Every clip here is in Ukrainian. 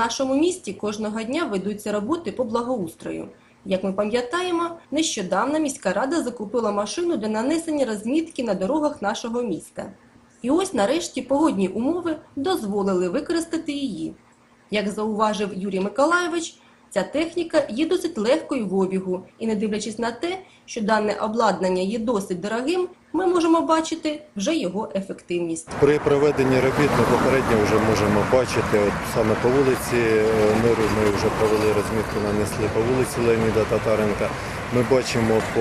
нашому місті кожного дня ведуться роботи по благоустрою. Як ми пам'ятаємо, нещодавно міська рада закупила машину для нанесення розмітки на дорогах нашого міста. І ось нарешті погодні умови дозволили використати її. Як зауважив Юрій Миколайович, ця техніка є досить легкою в обігу, і не дивлячись на те, що дане обладнання є досить дорогим, ми можемо бачити вже його ефективність. При проведенні робіт ми попередньо вже можемо бачити, от саме по вулиці е, Миру ми вже провели розмітку, нанесли по вулиці Леоніда Татаренка. Ми бачимо по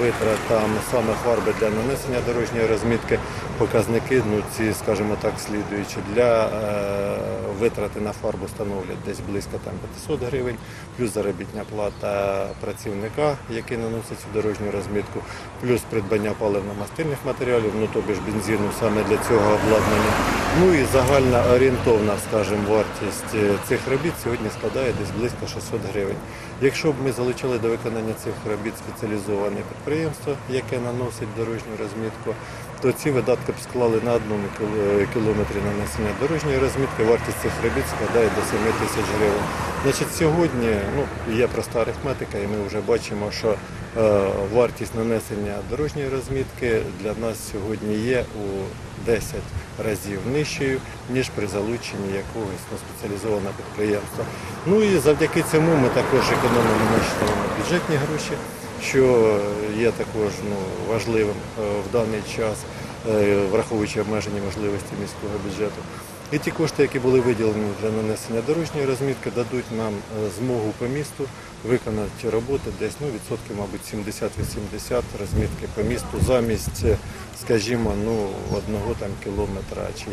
витратам саме фарби для нанесення дорожньої розмітки, показники, ну ці, скажімо так, слідуючі. Для е, витрати на фарбу становлять десь близько там 500 гривень, плюс заробітня плата працівника, який наносить цю дорожню розмітку, плюс придбання паливно-мастильних матеріалів, ну тобі ж бензину саме для цього обладнання. Ну і загальна орієнтовна, скажімо, вартість е, цих робіт сьогодні складає десь близько 600 гривень. Якщо б ми залучили до виконання цих робіт спеціалізоване підприємство, яке наносить дорожню розмітку, то ці видатки б склали на одному кілометрі нанесення дорожньої розмітки. Вартість цих робіт складає до 7 тисяч гривень. Значить, сьогодні ну, є проста арифметика, і ми вже бачимо, що е, вартість нанесення дорожньої розмітки для нас сьогодні є у 10 разів нижчою, ніж при залученні якогось ну, спеціалізованого підприємства. Ну і завдяки цьому ми також економимо наші бюджетні гроші, що є також ну, важливим е, в даний час, е, враховуючи обмежені можливості міського бюджету. І ті кошти, які були виділені для нанесення дорожньої розмітки, дадуть нам е, змогу по місту виконати роботи десь ну, відсотків, мабуть, 70-80 розмітки по місту замість, е, скажімо, ну, одного там кілометра чи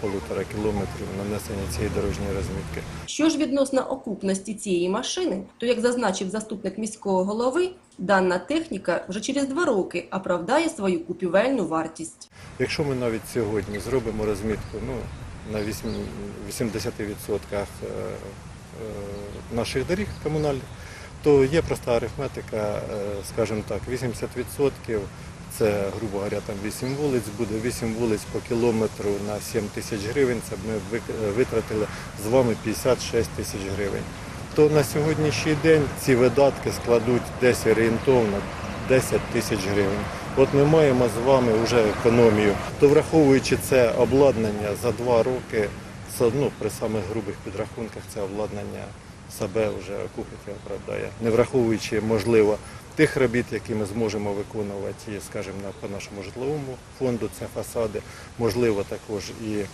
полутора кілометрів нанесення цієї дорожньої розмітки. Що ж відносно окупності цієї машини, то як зазначив заступник міського голови, дана техніка вже через два роки оправдає свою купівельну вартість. Якщо ми навіть сьогодні зробимо розмітку ну, на 80% е, е, наших доріг комунальних, то є проста арифметика, е, скажімо так, 80% це, грубо говоря, там 8 вулиць, буде 8 вулиць по кілометру на 7 тисяч гривень, це ми витратили з вами 56 тисяч гривень. То на сьогоднішній день ці видатки складуть десь орієнтовно 10 тисяч гривень. От ми маємо з вами вже економію. То враховуючи це обладнання за два роки, ну, при самих грубих підрахунках це обладнання себе вже купити оправдає. Не враховуючи, можливо, тих робіт, які ми зможемо виконувати, скажімо, по нашому житловому фонду, це фасади, можливо, також і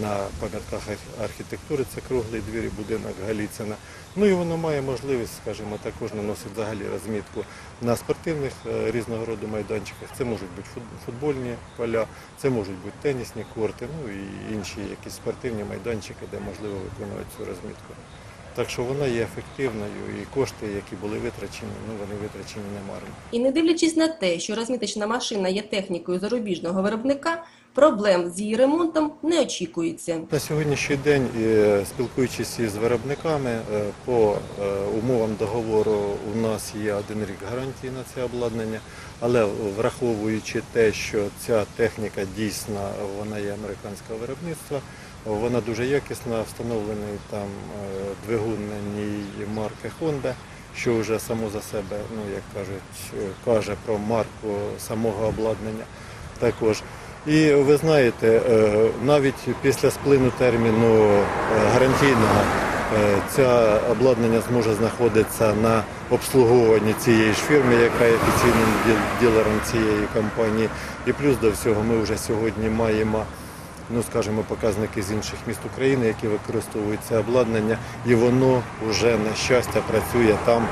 на пам'ятках архітектури, це круглий двір і будинок Галіцина. Ну і воно має можливість, скажімо, також наносити взагалі розмітку на спортивних е, різного роду майданчиках. Це можуть бути футбольні поля, це можуть бути тенісні корти, ну і інші якісь спортивні майданчики, де можливо виконувати цю розмітку. Так що вона є ефективною і кошти, які були витрачені, ну вони витрачені немарно. І не дивлячись на те, що розміточна машина є технікою зарубіжного виробника, проблем з її ремонтом не очікується. На сьогоднішній день, е, спілкуючись із виробниками, е, по е, умовам договору у нас є один рік гарантії на це обладнання, але враховуючи те, що ця техніка дійсно вона є американського виробництва, вона дуже якісна, встановлений там е, двигун марки Honda, що вже само за себе, ну як кажуть, е, каже про марку самого обладнання також. І ви знаєте, е, навіть після сплину терміну гарантійного це обладнання зможе знаходитися на обслуговуванні цієї ж фірми, яка є офіційним ді- дилером цієї компанії. І плюс до всього ми вже сьогодні маємо. Ну, скажімо, показники з інших міст України, які використовують це обладнання, і воно вже на щастя працює там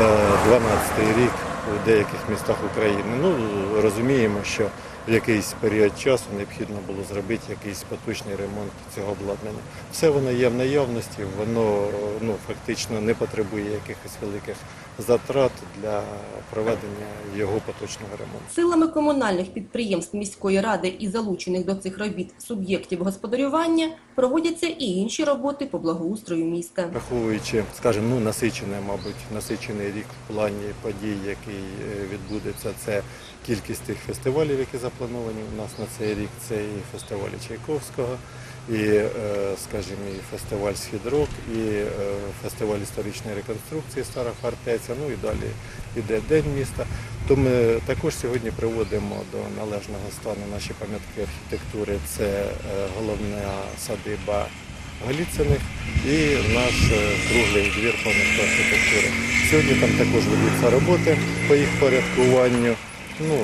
е, 12-й рік у деяких містах України. Ну розуміємо, що в якийсь період часу необхідно було зробити якийсь поточний ремонт цього обладнання. Все воно є в наявності, воно ну фактично не потребує якихось великих затрат для проведення його поточного ремонту. Силами комунальних підприємств міської ради і залучених до цих робіт суб'єктів господарювання проводяться і інші роботи по благоустрою міста. Враховуючи, скажімо, ну насичене, мабуть, насичений рік в плані подій, який е, відбудеться, це кількість тих фестивалів, які заплановані у нас на цей рік. Це і фестивалі Чайковського, і, е, скажімо, і фестиваль «Східрок», і е, фестиваль історичної реконструкції Стара фортеця, ну і далі йде День міста. То ми також сьогодні приводимо до належного стану наші пам'ятки архітектури. Це е, головна садиба Голіциних і наш круглий двір пам'ятки архітектури. Сьогодні там також ведуться роботи по їх порядкуванню. Ну,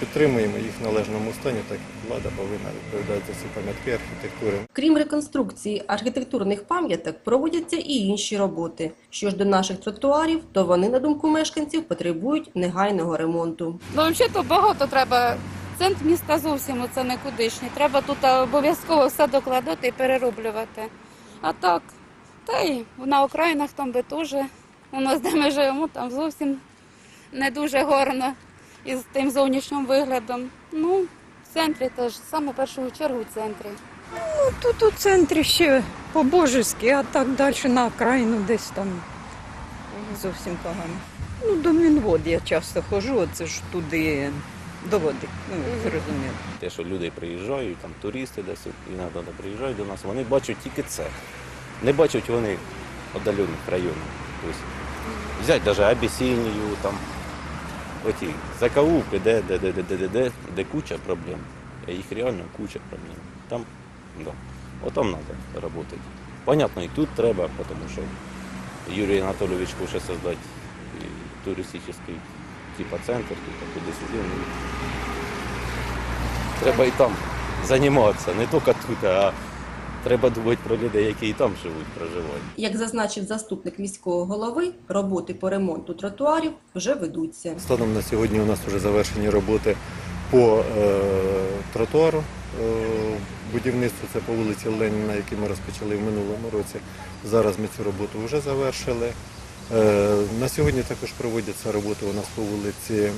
підтримуємо їх в належному стані, так влада повинна відповідати за ці пам'ятки архітектури. Крім реконструкції архітектурних пам'яток, проводяться і інші роботи. Що ж до наших тротуарів, то вони, на думку мешканців, потребують негайного ремонту. Ну, взагалі то багато треба. Центр міста зовсім оце не кудишній. Треба тут обов'язково все докладати і перероблювати. А так, та й на окраїнах там би теж. У нас, де ми живемо, там зовсім не дуже гарно із тим зовнішнім виглядом. Ну, в центрі теж, саме в першу чергу в центрі. Ну, Тут у центрі ще по-божески, а так далі на окраїну десь там зовсім погано. Ну, до Мінвод я часто ходжу, оце ж туди до води. Ну, зрозуміло. Те, що люди приїжджають, там туристи десь іноді приїжджають до нас, вони бачать тільки це. Не бачать вони віддалених районів. Тобто, взяти навіть Абісінію, там, оці закоулки, де де, де, де, де, де, де, де куча проблем. Е, їх реально куча проблем. Там, да. Отам треба працювати. Понятно, і тут треба, тому що Юрій Анатолійович хоче создати е, туристичний типа центр, типа куди сидів. Ну. Треба і там займатися, не тільки тут, а треба думати про людей, які і там живуть, проживають. Як зазначив заступник міського голови, роботи по ремонту тротуарів вже ведуться. Станом на сьогодні у нас вже завершені роботи по е, тротуару. Е, будівництво це по вулиці Леніна, яке ми розпочали в минулому році. Зараз ми цю роботу вже завершили. Е, на сьогодні також проводяться роботи у нас по вулиці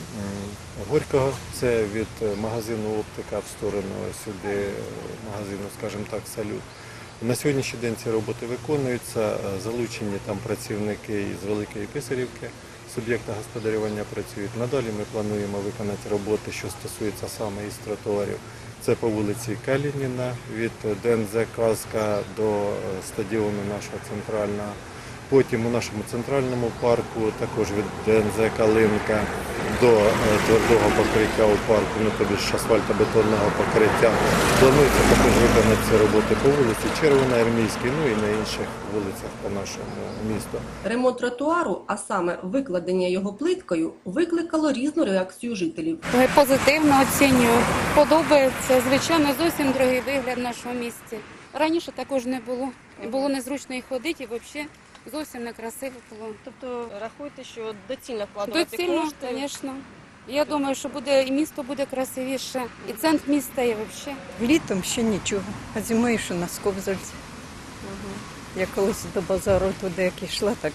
Горького. Це від е, магазину оптика в сторону сюди е, магазину, скажімо так, салют. На сьогоднішній день ці роботи виконуються, залучені там працівники із Великої Писарівки, суб'єкта господарювання працюють. Надалі ми плануємо виконати роботи, що стосуються саме із тротуарів. Це по вулиці Калініна від ДНЗ Казка до стадіону нашого центрального. Потім у нашому центральному парку також від ДНЗ Калинка до твердого покриття у парку, ну тобі ж асфальтобетонного покриття. Планується також виконати ці роботи по вулиці Червоноармійській, ну і на інших вулицях по нашому місту. Ремонт тротуару, а саме викладення його плиткою, викликало різну реакцію жителів. Позитивно оцінюю. Подобається, звичайно, зовсім другий вигляд в нашому місті. Раніше також не було. Було незручно і ходити, і взагалі зовсім не красиво було. Тобто рахуйте, що доцільно вкладувати Доцільно, кошти. звісно. Я думаю, що буде і місто буде красивіше, і центр міста, і взагалі. Літом ще нічого, а зимою що на Сковзальці. Я колись до базару туди як йшла, так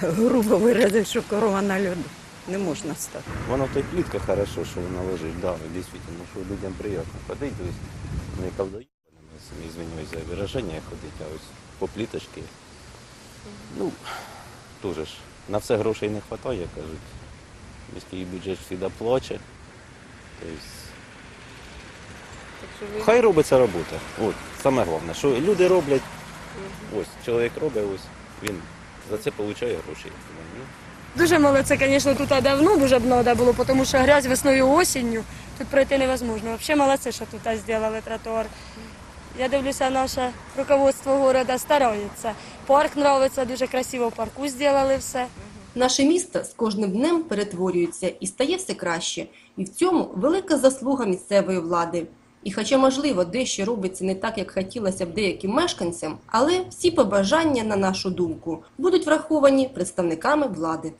грубо виразив, що корова на льоду. Не можна стати. Воно то й плітка хорошо, що вона лежить, да, дійсно, що людям приємно ходити, тобто не колдують, извиняюсь за вираження ходить, а ось по пліточки. Ну, теж ж, на все грошей не вистачає, кажуть. Міський бюджет завжди плаче. Тобто, Хай робиться робота. От, саме головне, що люди роблять, ось, чоловік робить, ось, він за це отримує гроші. Ну, Дуже мало це, звісно, тут давно дуже б треба було, тому що грязь весною і осінню тут пройти невозможно. Взагалі молодці, що тут зробили тротуар. Я дивлюся, наше руководство міста старається. Парк подобається, дуже красиво в парку зробили все. Наше місто з кожним днем перетворюється і стає все краще. І в цьому велика заслуга місцевої влади. І хоча, можливо, дещо робиться не так, як хотілося б деяким мешканцям, але всі побажання, на нашу думку, будуть враховані представниками влади.